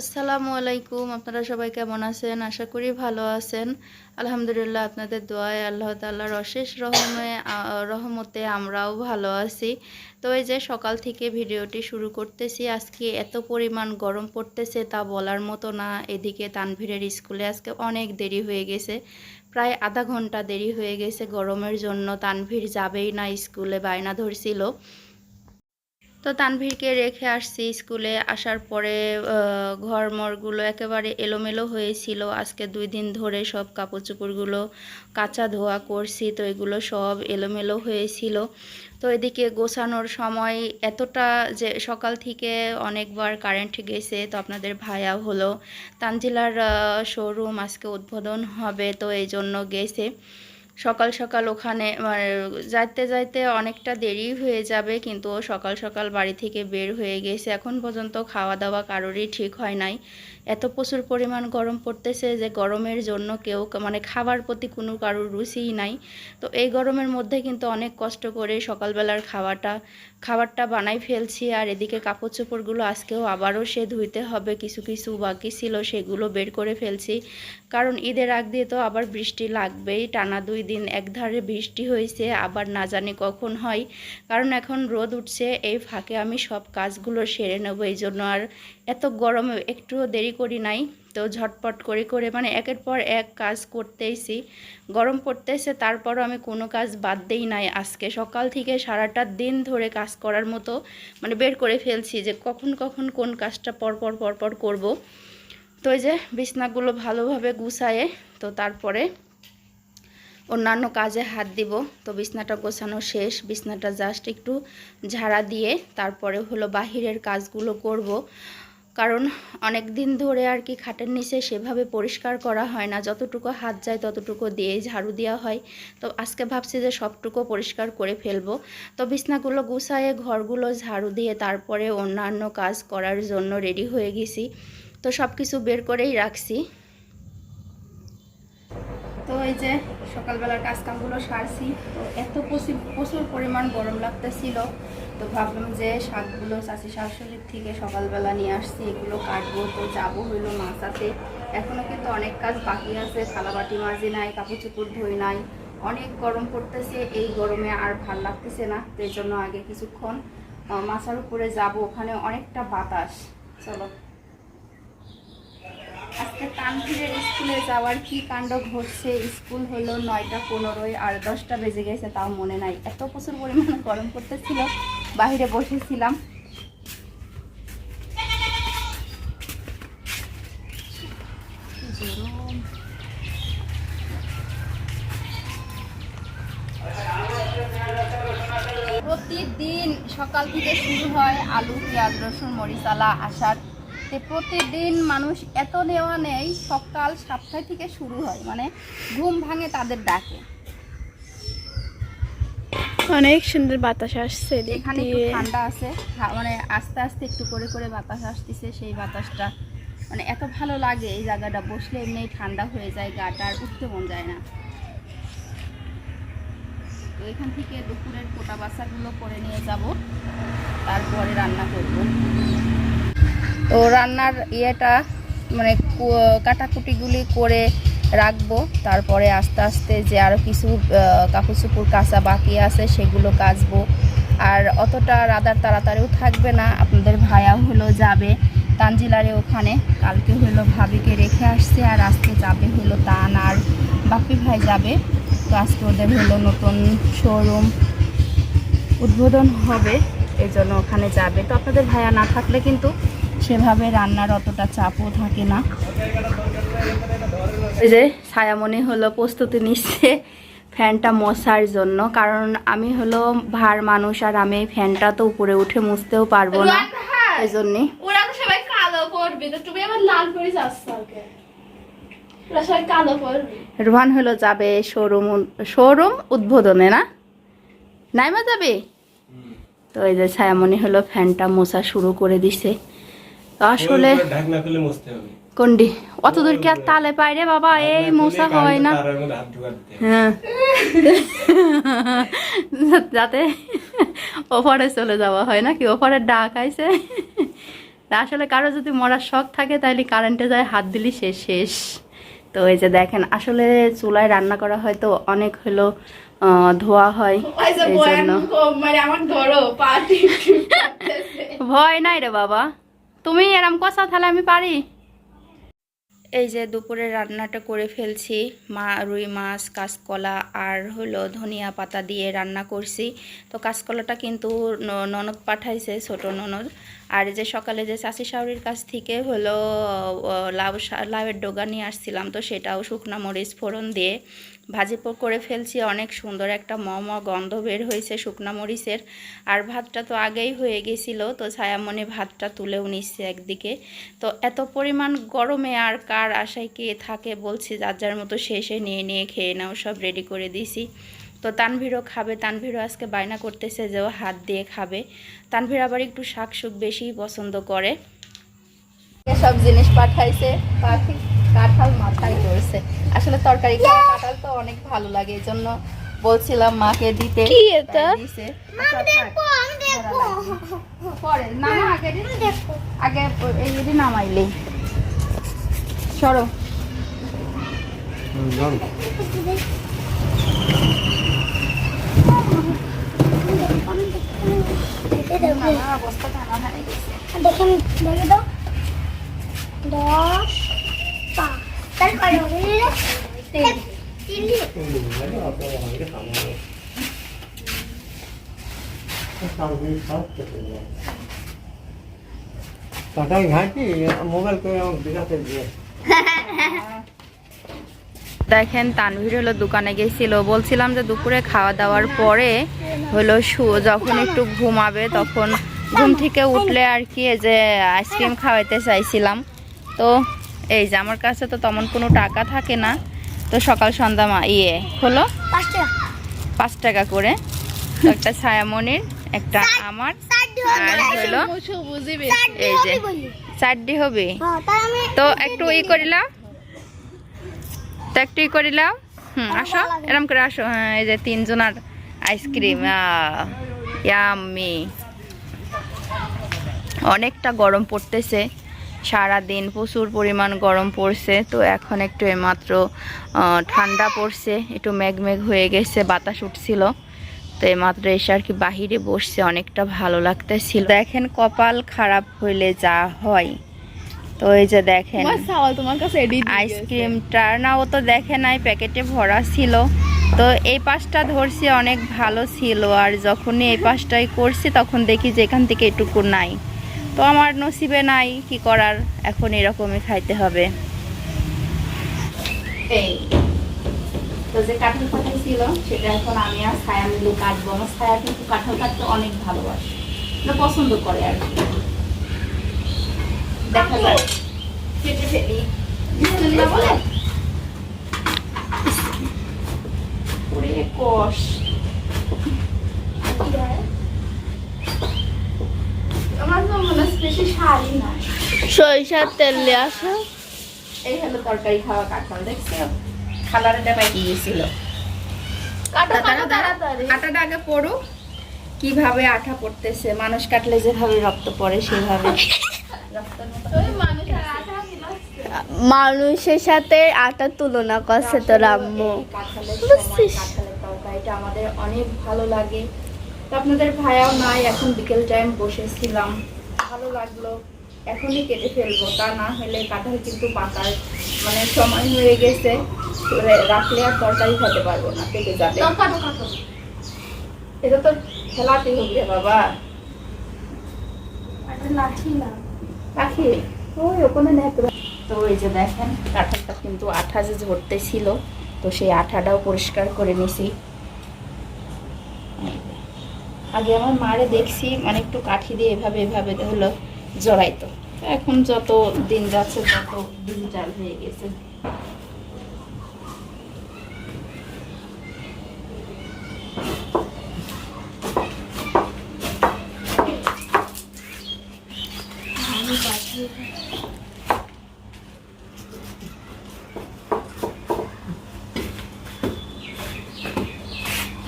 আসসালামু আলাইকুম, আপনারা সবাই কেমন আছেন? আশা করি ভালো আছেন। আলহামদুলিল্লাহ, আপনাদের দোয়ায় আল্লাহ তাল্লাহর অশেষ রহমে রহমতে আমরাও ভালো আছি। তো এই যে সকাল থেকে ভিডিওটি শুরু করতেছি, আজকে এত পরিমাণ গরম পড়তেছে তা বলার মতো না। এদিকে তানভীরের স্কুলে আজকে অনেক দেরি হয়ে গেছে, প্রায় আধা ঘণ্টা দেরি হয়ে গেছে গরমের জন্য। তানভীর যাবেই না স্কুলে, বায়না ধরছিল। তো তানভীরকে রেখে আসছি স্কুলে। আসার পরে ঘর মরগুলো একেবারে এলোমেলো হয়েছিল। আজকে দুই দিন ধরে সব কাপড় চোপড়গুলো কাঁচা ধোয়া করছি, তো এগুলো সব এলোমেলো হয়েছিল। তো এদিকে গোছানোর সময় এতটা যে সকাল থেকে অনেকবার কারেন্ট গেছে, তো আপনাদের ভায়া হলো। তানজিলার শোরুম আজকে উদ্বোধন হবে, তো এই জন্য গেছে। সকাল সকাল ওখানে মানে যাইতে যাইতে অনেকটা দেরি হয়ে যাবে, কিন্তু ও সকাল সকাল বাড়ি থেকে বের হয়ে গেছে। এখন পর্যন্ত খাওয়া দাওয়া কারোরই ঠিক হয় নাই। এত প্রচুর পরিমাণ গরম পড়তেছে যে গরমের জন্য কেউ মানে খাবার প্রতি কোনো কারোর রুচিই নাই। তো এই গরমের মধ্যে কিন্তু অনেক কষ্ট করে সকালবেলার খাওয়াটা, খাবারটা বানাই ফেলছি। আর এদিকে কাপড় চোপড়গুলো আজকেও আবারও সে ধুইতে হবে, কিছু কিছু বাকি ছিল সেগুলো বের করে ফেলছি। কারণ ঈদের আগ দিয়ে তো আবার বৃষ্টি লাগবেই, টানা দুই দিন একধারে বৃষ্টি হয়েছে আবার না জানি কখন হয়। কারণ এখন রোদ উঠছে, এই ফাঁকে আমি সব কাজগুলো সেরে নেব, এই জন্য আর এত গরমে একটুও দেরি করি নাই। তো ঝটপট করে করে মানে একের পর এক কাজ করতেইছি। গরম পড়তেছে, তারপরও আমি কোনো কাজ বাদ দেই নাই। আজকে সকাল থেকে সারাটা দিন ধরে কাজ করার মতো মানে বের করে ফেলছি যে কখন কখন কোন কাজটা পরপর পরপর করব। তো এই যে বিছনাগুলো ভালোভাবে গুছায়ে, তো তারপরে অন্যান্য কাজে হাত দিব। তো বিছনাটা গোছানো শেষ। বিছনাটা জাস্ট একটু ঝাড়া দিয়ে তারপরে হলো বাহিরের কাজগুলো করব। কারণ অনেক দিন ধরে আর কি খাটের নিচে সেভাবে পরিষ্কার করা হয় না। যতটুকু হাত যায় ততটুকু দিয়েই ঝাড়ু দেওয়া হয়। তো আজকে ভাবছি যে সবটুকু পরিষ্কার করে ফেলব। তো বিছনাগুলো গুছায়ে ঘরগুলো ঝাড়ু দিয়ে তারপরে অন্যান্য কাজ করার জন্য রেডি হয়ে গেছি। তো সব কিছু বের করেই রাখছি। তো এই যে সকালবেলার কাজ কামগুলো সারছি, তো এত প্রচুর প্রচুর পরিমাণ গরম লাগতেছিল। তো ভাবলাম যে শাকগুলো চাষি শাশুড়ির থেকে সকালবেলা নিয়ে আসছি, এগুলো কাটবো, তো যাব হইল মাছাতে। এখনও কিন্তু অনেক কাজ বাকি আছে, থালাবাটি মাজি নাই, কাপড় চোপড় ধুই নাই। অনেক গরম পড়তেছে, এই গরমে আর ভালো লাগতেছে না এই জন্য আগে কিছুক্ষণ মাছার উপরে যাব, ওখানে অনেকটা বাতাস। চলো। আজকে তানভীরের স্কুলে যাওয়ার কি কাণ্ড ঘটছে? স্কুল হলো নয়টা পনেরোই আর দশটা বেজে গেছে, তাও মনে নাই। এত প্রচুর পরিমাণে গরম করতেছিল বাইরে বসেছিলাম। প্রতিদিন সকাল থেকে শুরু হয় আলু, পেঁয়াজ, রসুন মরিচালা আসার তে প্রতিদিন মানুষ এত নেওয়া নেই সকাল সাতটা থেকে শুরু হয় মানে ঘুম ভাঙে তাদের ডাকে। অনেক সুন্দর বাতাস আসছে এখানে একটু ঠান্ডা আছে। মানে আস্তে আস্তে একটু করে করে বাতাস আসতেছে সেই বাতাসটা মানে এত ভালো লাগে এই জায়গাটা। বসলে এমনি ঠান্ডা হয়ে যায় গাটা আর উঠতে মন যায় না। তো এখান থেকে দুপুরের কোটা বাসাগুলো করে নিয়ে যাব তারপরে রান্না করব। তো রান্নার ইয়েটা মানে কাটাকুটিগুলি করে রাখব। তারপরে আস্তে আস্তে যে আরও কিছু কাপড় চোপড় কাঁচা বাকি আছে সেগুলো কাচবো। আর অতটা রাদার তাড়াতাড়িও থাকবে না। আপনাদের ভাইয়া হলো যাবে তানজিলারে ওখানে। কালকে হলো ভাবিকে রেখে আসছে আর আজকে যাবে হলো তান আর বাপি ভাই যাবে। তো আজকে ওদের হলো নতুন শোরুম উদ্বোধন হবে। এই জন্য ওখানে যাবে। তো আপনাদের ভায়া না থাকলে কিন্তু সেভাবে রান্নার অতটা চাপও থাকে না। এই যে ছায়ামণি হলো প্রস্তুতি নিচ্ছে ফ্যানটা মশার জন্য কারণ আমি হলো ভার মানুষ আর আমি ফ্যানটা তো উপরে উঠে মুছতেও পারব না। এই জন্যে ওরা তো সবাই কালো পরবে তো তুমি আবার লাল পরে যাচ্ছ কালকে ওরা সবাই কালো পরবে। রোহান হলো যাবে শোরুম শোরুম উদ্বোধনে না? নাইমা যাবে? তো এই যে ছায়ামণি হলো ফ্যানটা মোছা শুরু করে দিছে। আসলে কোনটি অত দূর কি আর তালে পায় রে বাবা? এই খুলে হয় না। হ্যাঁ। যাতে ওপারে চলে যাওয়া হয় না কি? ওপারের ডাক আইছে। আসলে কারও যদি মরার শখ থাকে তাহলে কারেন্টে যায় হাত দিলি শেষ শেষ। তো এই যে দেখেন আসলে চুলায় রান্না করা হয় তো অনেক হলো ধোয়া হয়। এই জন্য। মানে ভয় নাই রে বাবা। তুমি এরম কষা তাহলে আমি পারি। এই যে দুপুরে রান্নাটা করে ফেলছি, মা রুই মাছ, কাঁচকলা আর হলো ধনিয়া পাতা দিয়ে রান্না করছি। তো কাঁচকলাটা কিন্তু ননদ পাঠাইছে, ছোট ননদ। আর যে সকালে যে চাষি শাওরির কাছ থেকে হলো লাউ লাউয়ের ডোগা নিয়ে আসছিলাম, তো সেটাও শুকনা মরিচ ফোড়ন দিয়ে ভাজি করে ফেলছি। অনেক সুন্দর একটা ম ম গন্ধ বের হয়েছে শুকনা মরিচের। আর ভাতটা তো আগেই হয়ে গেছিল, তো ছায়ামনে ভাতটা তুলেও নিচ্ছে একদিকে। তো এত পরিমাণ গরমে আর কার আশায় কে থাকে বলছি, যার যার মতো শেষে নিয়ে নিয়ে খেয়ে নাও, সব রেডি করে দিছি তো তানভীরও খাবে। তানভীরও আজকে বায়না করতেছে যে ও হাত দিয়ে খাবে। তানভীর আবার একটু শাক শুক বেশি পছন্দ করে। সব জিনিস পাঠাইছে পাখি কাঁঠাল মাথায় করছে আসলে তরকারি কাঁঠাল তো অনেক ভালো লাগে এই জন্য বলছিলাম মাকে দিতে। কি এটা? আচ্ছা। পরে নামা আগে। আগে এই যদি নামাইলে। সরো। নানা অবস্থা টানা হয়ে গেছে দেখেন দেখে দাও দশ পাঁচ তারপরে হবে তিন টাকাই ঘাঁটি মোবাইল করে আমার বিরাতে দিয়ে দেখেন তানভীর হলো দোকানে গেছিল। বলছিলাম যে দুপুরে খাওয়া দাওয়ার পরে হলো শু যখন একটু ঘুমাবে তখন ঘুম থেকে উঠলে আর কি এই যে আইসক্রিম খাওয়াইতে চাইছিলাম। তো এই যে আমার কাছে তো তেমন কোনো টাকা থাকে না। তো সকাল সন্ধ্যা মা ইয়ে হলো পাঁচ টাকা। করে। একটা ছায়ামণির একটা আমার আর হলো এই যে চারটি হবে। হ্যাঁ তাই আমি তো একটু ই করিলাম। তো একটু করিলাম হুম আসো এরম করে আসো। হ্যাঁ এই যে তিনজনার আইসক্রিম ইয়াম্মি অনেকটা গরম পড়তেছে সারা দিন প্রচুর পরিমাণ গরম পড়ছে তো এখন একটু এইমাত্র আহ, ঠান্ডা পড়ছে একটু মেঘ মেঘ হয়ে গেছে বাতাস উঠছিল। তো এইমাত্র এসে আর কি বাহিরে বসছে অনেকটা ভালো লাগতেছিল। দেখেন কপাল খারাপ হইলে যা হয়। তো এই যে দেখেন তোমার তোমার কাছে আইসক্রিমটা না ও তো দেখে নাই প্যাকেটে ভরা ছিল। তো এই পাশটা ধরছি অনেক ভালো ছিল। আর যখনই এই পাশটাই করছি তখন দেখি যে এখান থেকে এটুকু নাই। তো আমার নসিবে নাই কি করার? এখন এরকমই খাইতে হবে। তো যে কাঁঠাল পাতা ছিল সেটা এখন আমি আর ছায়া মিলে কাটবো। আমার ছায়া কিন্তু কাঁঠাল কাটতে অনেক ভালোবাসে। পছন্দ করে আর কি। দেখা যাক কেটে ফেলি বিসমিল্লাহ বলে ওরে কষ। আমার তো মনে হচ্ছে বেশি শাড়ি না। সরিষার তেল দিয়ে আসো। এই হলো তরকারি খাওয়া কাঁঠাল দেখছ? খালারে দেবাই গিয়েছিল। আটাটা আগে পড়ুক কীভাবে আঠা পড়তেছে? মানুষ কাটলে যেভাবে রক্ত পড়ে সেভাবে। মানুষের সাথে আটা তুলনা করছে তোর আম্মু। তরকারিটা আমাদের অনেক ভালো লাগে। তো আপনাদের ভাইয়াও নাই এখন বিকেল টাইম বসেছিলাম। ভালো লাগল এখনই কেটে ফেলব। তা না হলে কাঁঠাল কিন্তু পাকার মানে সময় হয়ে গেছে রাখলে আর তরকারি খেতে পারব না পেকে যাবে। এটা তো খেলাতে হবে বাবা। লাঠি না। রাখি ওই ওখানে দেখতে তো। এই যে দেখেন, কাঁঠালটা কিন্তু আঠা যে ঝরতে ছিল, তো সেই আঠাটাও পরিষ্কার করে নিছি। আগে আমার মারে দেখছি মানে একটু কাঠি দিয়ে এভাবে এভাবে হলো জড়াইতো। এখন যত দিন যাচ্ছে তত ডিজিটাল হয়ে গেছে।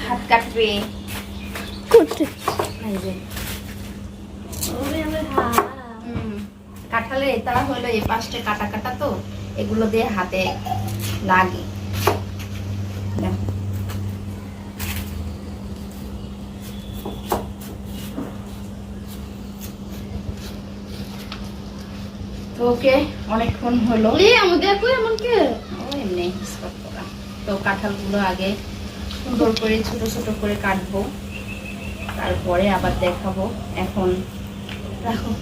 হাত কাটবে। কাঁঠালের এটা হলো এই পাশটা কাটা কাটা তো এগুলো দিয়ে হাতে লাগে। তো ওকে অনেকক্ষণ হলো। আমাদের এমন কে ও এমনি তো কাঁঠালগুলো আগে সুন্দর করে ছোট ছোট করে কাটবো। তারপরে আবার দেখাবো। এখন রাখো।